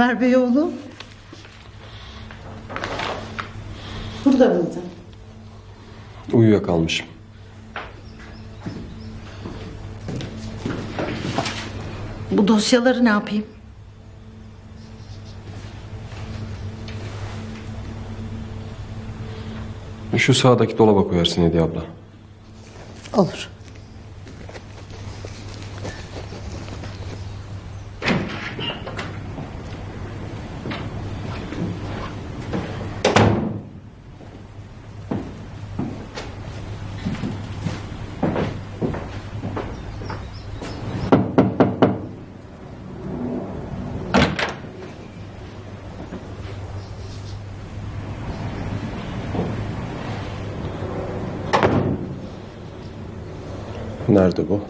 Ömer Bey oğlum. Burada mıydın? Uyuyakalmışım. Bu dosyaları ne yapayım? Şu sağdaki dolaba koyarsın Hediye abla. Olur. Nerede bu?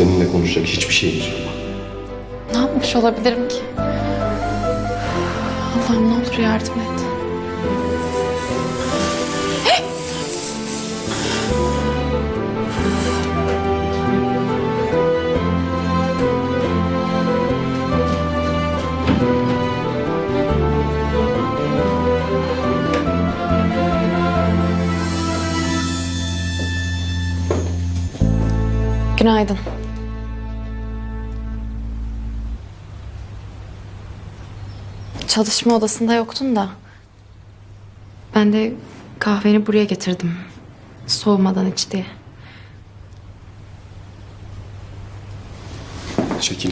Seninle konuşacak hiçbir şeyimiz yok. Ne yapmış olabilirim ki? Allah'ım ne olur yardım et. Günaydın. Çalışma odasında yoktun da. Ben de kahveni buraya getirdim. Soğumadan iç diye. Çekil.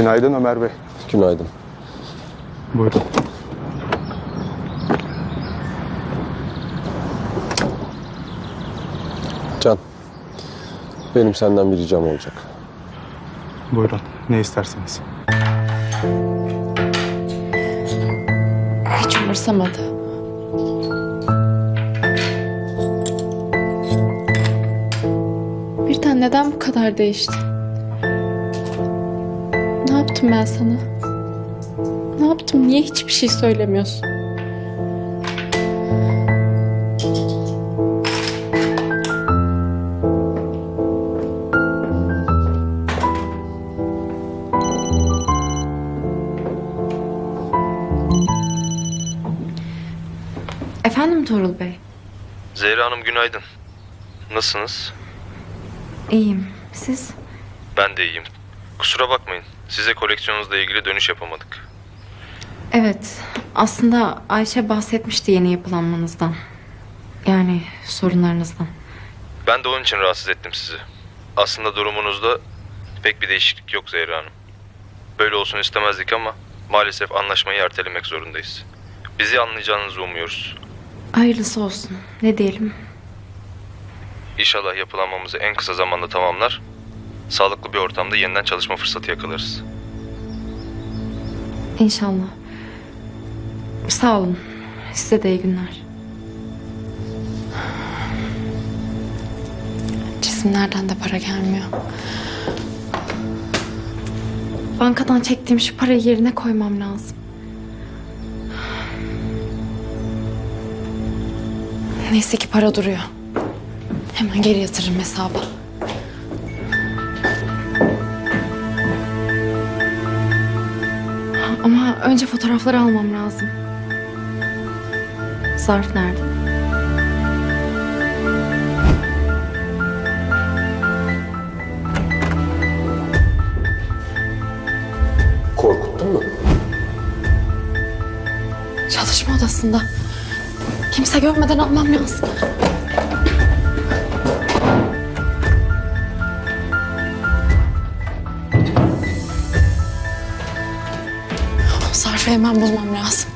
Günaydın Ömer Bey. Günaydın. Buyurun. Can. Benim senden bir ricam olacak. Buyurun. Ne isterseniz. Hiç umursamadı. Birden neden bu kadar değişti? Ne yaptım ben sana? Ne yaptım? Niye hiçbir şey söylemiyorsun? Efendim Torul Bey? Zehra Hanım günaydın. Nasılsınız? İyiyim. Siz? Ben de iyiyim. Kusura bakmayın. Size koleksiyonunuzla ilgili dönüş yapamadık. Evet. Aslında Ayşe bahsetmişti yeni yapılanmanızdan. Yani sorunlarınızdan. Ben de onun için rahatsız ettim sizi. Aslında durumunuzda pek bir değişiklik yok Zehra Hanım. Böyle olsun istemezdik ama maalesef anlaşmayı ertelemek zorundayız. Bizi anlayacağınızı umuyoruz. Hayırlısı olsun. Ne diyelim? İnşallah yapılanmamızı en kısa zamanda tamamlar. Sağlıklı bir ortamda yeniden çalışma fırsatı yakalarız. İnşallah. Sağ olun. Size de iyi günler. Cisimlerden de para gelmiyor. Bankadan çektiğim şu parayı yerine koymam lazım. Neyse ki para duruyor. Hemen geri yatırırım hesaba. Önce fotoğrafları almam lazım. Zarf nerede? Korkuttun mu? Çalışma odasında. Kimse görmeden almam lazım. Zarfı hemen bulmam lazım.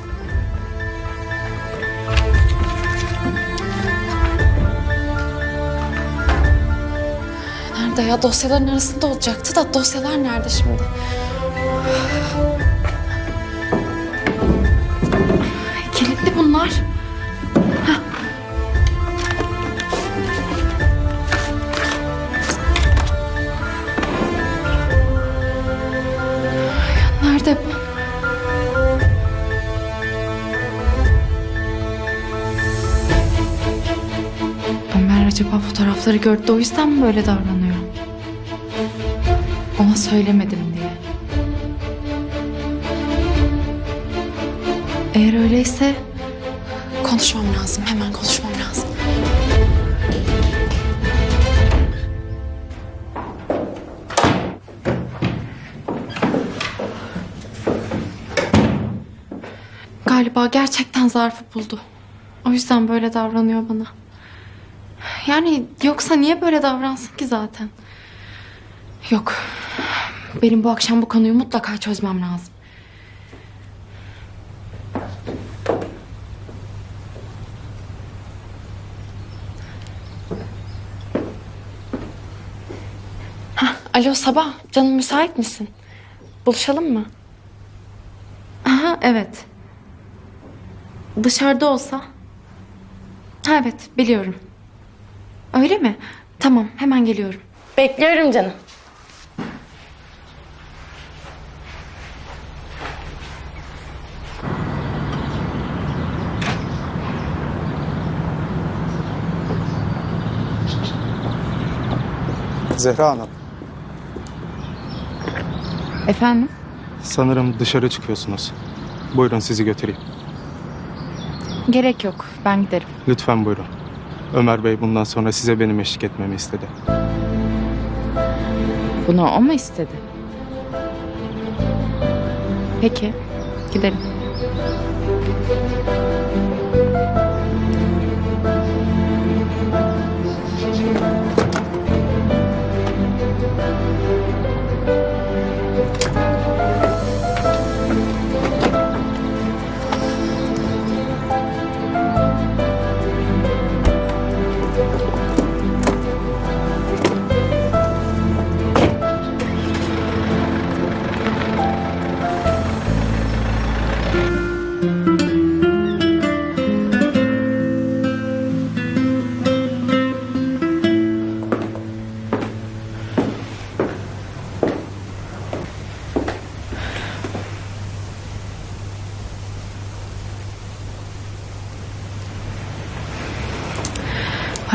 Nerede ya? Dosyaların arasında olacaktı da dosyalar nerede şimdi? Kilitli bunlar. Acaba fotoğrafları gördü o yüzden mi böyle davranıyor? Ona söylemedim diye. Eğer öyleyse konuşmam lazım. Hemen konuşmam lazım. Galiba gerçekten zarfı buldu. O yüzden böyle davranıyor bana. Yani yoksa niye böyle davransın ki zaten? Yok. Benim bu akşam bu konuyu mutlaka çözmem lazım. Hah, alo Sabah, canım müsait misin? Buluşalım mı? Aha, evet. Dışarıda olsa? Ha, evet, biliyorum. Öyle mi? Tamam, hemen geliyorum. Bekliyorum canım. Zehra Hanım, Efendim? sanırım dışarı çıkıyorsunuz. Buyurun sizi götüreyim. Gerek yok, ben giderim. Lütfen buyurun. Ömer Bey bundan sonra size benim eşlik etmemi istedi. Bunu o mu istedi? Peki, gidelim.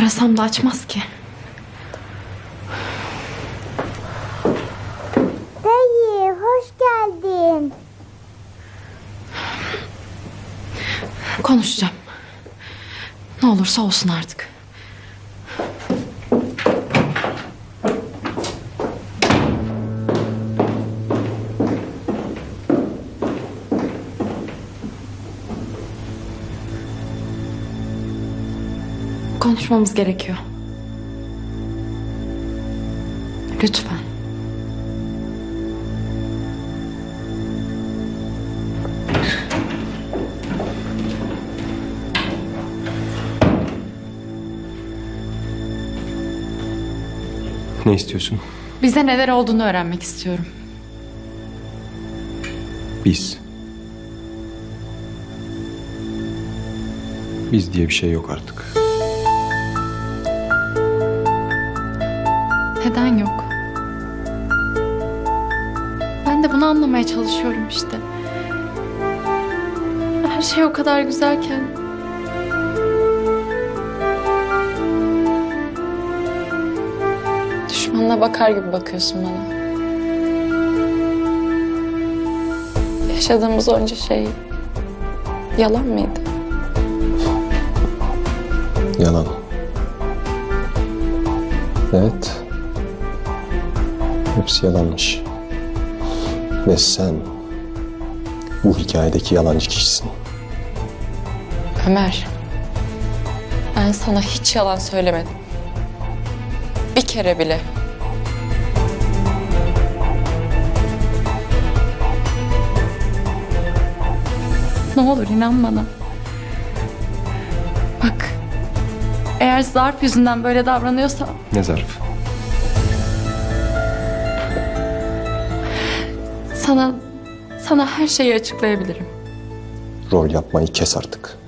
Arasam da açmaz ki. Dayı hoş geldin. Konuşacağım. Ne olursa olsun artık. Konuşmamız gerekiyor. Lütfen. Ne istiyorsun? Bize neler olduğunu öğrenmek istiyorum. Biz. Biz diye bir şey yok artık. Neden yok? Ben de bunu anlamaya çalışıyorum işte. Her şey o kadar güzelken. Düşmanına bakar gibi bakıyorsun bana. Yaşadığımız onca şey yalan mıydı? Yalan. Evet. Hepsi yalanmış. Ve sen bu hikayedeki yalancı kişisin. Ömer. Ben sana hiç yalan söylemedim. Bir kere bile. Ne olur inan bana. Bak. Eğer zarf yüzünden böyle davranıyorsa Ne zarf? Sana sana her şeyi açıklayabilirim. Rol yapmayı kes artık.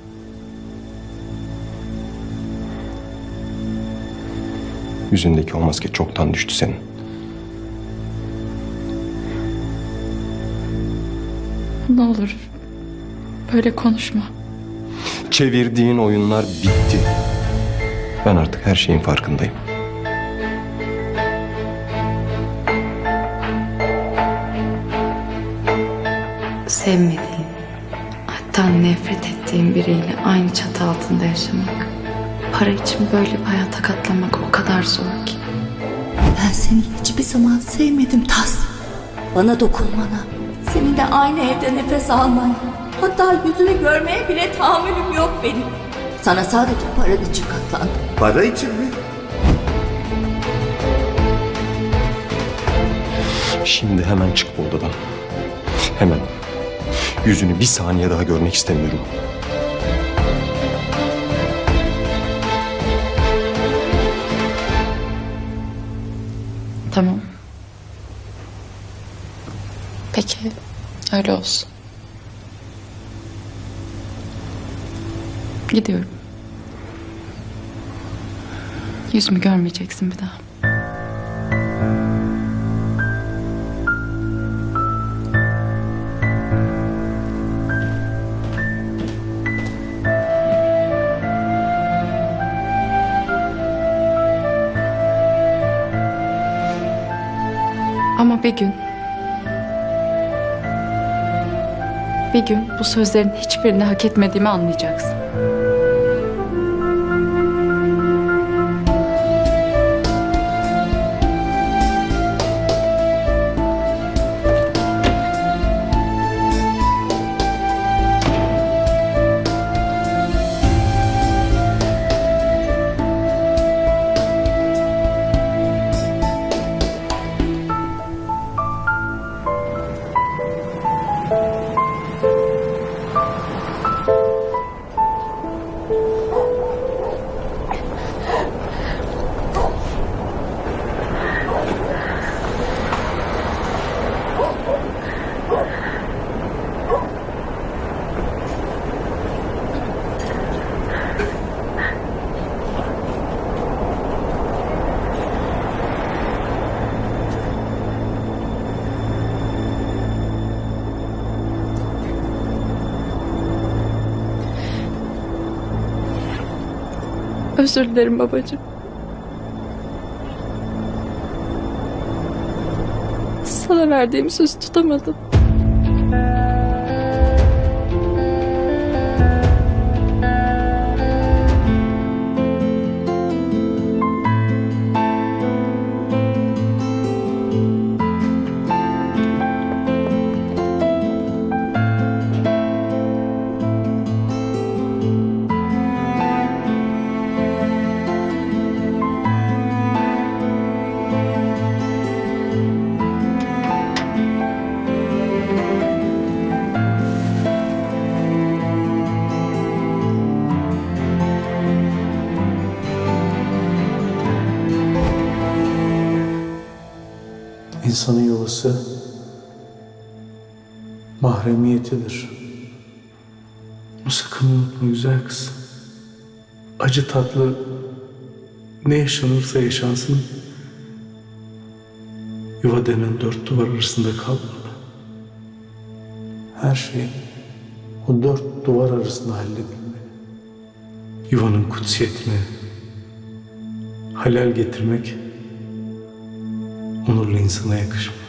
Yüzündeki o maske çoktan düştü senin. Ne olur böyle konuşma. Çevirdiğin oyunlar bitti. Ben artık her şeyin farkındayım. Sevmediğin, hatta nefret ettiğin biriyle aynı çatı altında yaşamak. Para için böyle bir hayata katlanmak o kadar zor ki. Ben seni hiçbir zaman sevmedim Tas. Bana dokunmana, seninle aynı evde nefes almaya, hatta yüzünü görmeye bile tahammülüm yok benim. Sana sadece para için katlandım. Para için mi? Şimdi hemen çık bu odadan. Hemen. Yüzünü bir saniye daha görmek istemiyorum. Tamam. Peki öyle olsun. Gidiyorum. Yüzümü görmeyeceksin bir daha. Bir gün bir gün bu sözlerin hiçbirini hak etmediğimi anlayacaksın. Özür dilerim babacığım. Sana verdiğim söz tutamadım. Yuvası mahremiyetidir. Sakın unutma güzel kız. Acı tatlı ne yaşanırsa yaşansın yuva denen dört duvar arasında kalmalı. Her şey o dört duvar arasında halledilmeli. Yuvanın kutsiyetini halal getirmek onurlu insana yakışmaz.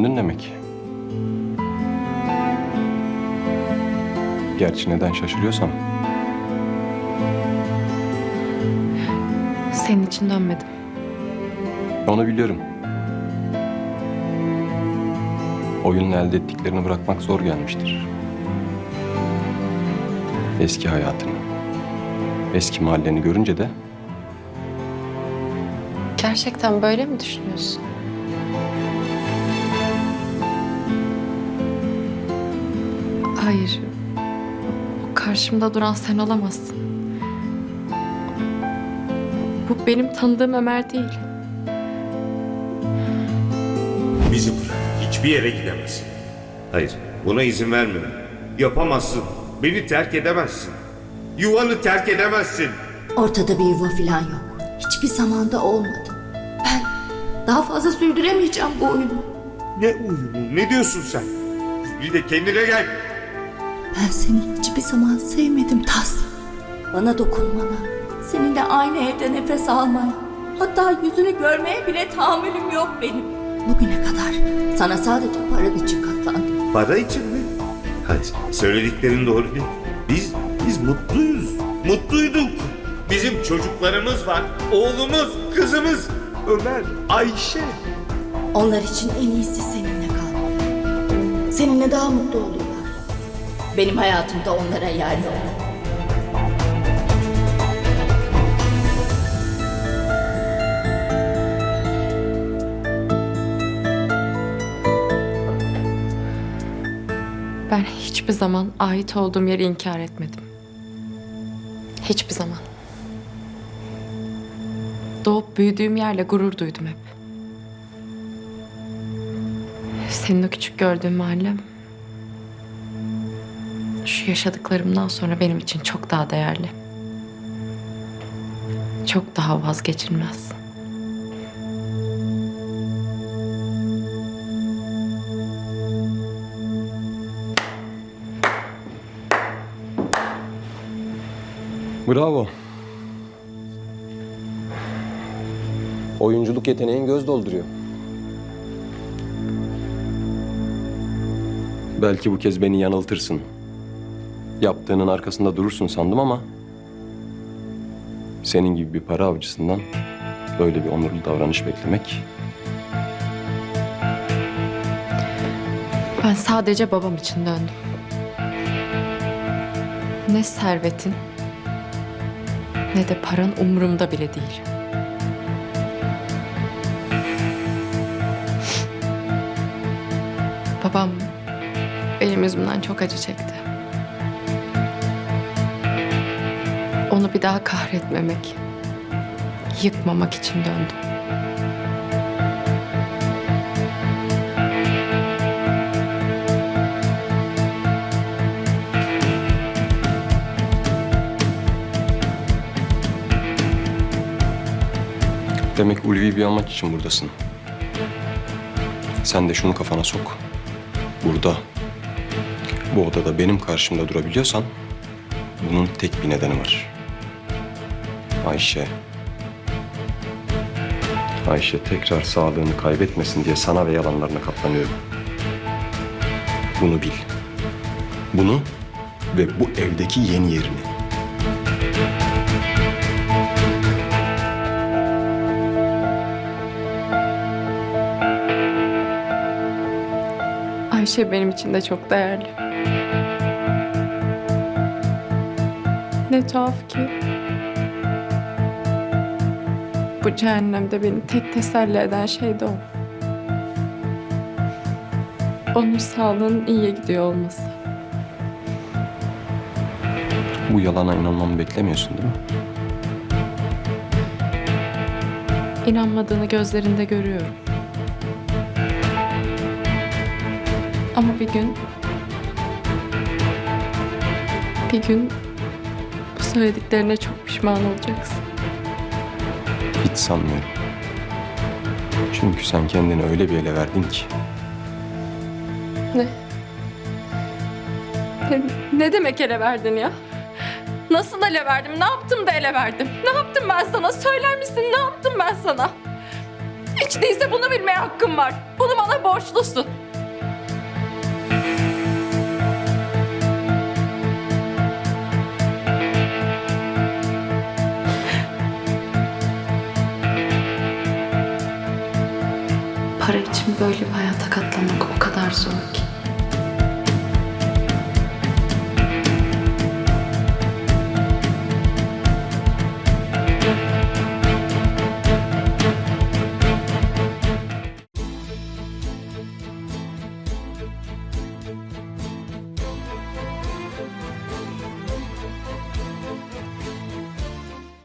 Döndün demek. Gerçi neden şaşırıyorsam Senin için dönmedim. onu biliyorum. Oyunun elde ettiklerini bırakmak zor gelmiştir. Eski hayatını, eski mahalleni görünce de Gerçekten böyle mi düşünüyorsun? Hayır. O karşımda duran sen olamazsın. Bu benim tanıdığım Ömer değil. Bizi bırak. Hiçbir yere gidemezsin. Hayır, buna izin vermiyorum. Yapamazsın. Beni terk edemezsin. Yuvanı terk edemezsin. Ortada bir yuva falan yok. Hiçbir zamanda olmadı. Ben daha fazla sürdüremeyeceğim bu oyunu. Ne uyumu, ne diyorsun sen? Bir de kendine gel. Ben seni hiçbir zaman sevmedim Tas. Bana dokunmana, seninle aynı evde nefes almaya, hatta yüzünü görmeye bile tahammülüm yok benim. Bugüne kadar sana sadece paran için katlandım. Para için mi? Hadi, söylediklerin doğru değil. Biz, biz mutluyuz. Mutluyduk. Bizim çocuklarımız var. Oğlumuz, kızımız. Ömer, Ayşe. Onlar için en iyisi seninle kalmak. Seninle daha mutlu olurlar. Benim hayatımda onlara yer yok. Ben hiçbir zaman ait olduğum yeri inkar etmedim. Hiçbir zaman. Doğup büyüdüğüm yerle gurur duydum hep. Senin o küçük gördüğün mahallem... ...şu yaşadıklarımdan sonra benim için çok daha değerli. Çok daha vazgeçilmez. Bravo. Oyunculuk yeteneğin göz dolduruyor. Belki bu kez beni yanıltırsın. Yaptığının arkasında durursun sandım ama... ...senin gibi bir para avcısından böyle bir onurlu davranış beklemek... Ben sadece babam için döndüm. Ne servetin ne de paran umurumda bile değil. Babam benim yüzümden çok acı çekti. Onu bir daha kahretmemek, yıkmamak için döndüm. Demek ulvi bir amaç için buradasın. Sen de şunu kafana sok. Burada, bu odada benim karşımda durabiliyorsan... ...bunun tek bir nedeni var. Ayşe. Ayşe tekrar sağlığını kaybetmesin diye sana ve yalanlarına katlanıyorum. Bunu bil. Bunu ve bu evdeki yeni yerini. Ayşe benim için de çok değerli. Ne tuhaf ki. Bu cehennemde beni tek teselli eden şey de o. Onun sağlığının iyiye gidiyor olması. Bu yalana inanmamı beklemiyorsun değil mi? İnanmadığını gözlerinde görüyorum. Ama bir gün... Bir gün bu söylediklerine çok pişman olacaksın. Hiç sanmıyorum. Çünkü sen kendini öyle bir ele verdin ki. Ne? Ne, ne demek ele verdin ya? Nasıl ele verdim? Ne yaptım da ele verdim? Ne yaptım ben sana? Söyler misin? Ne yaptım ben sana? Hiç değilse bunu bilmeye hakkım var. Bunu bana borçlusun. Böyle bir hayata katlanmak o kadar zor ki.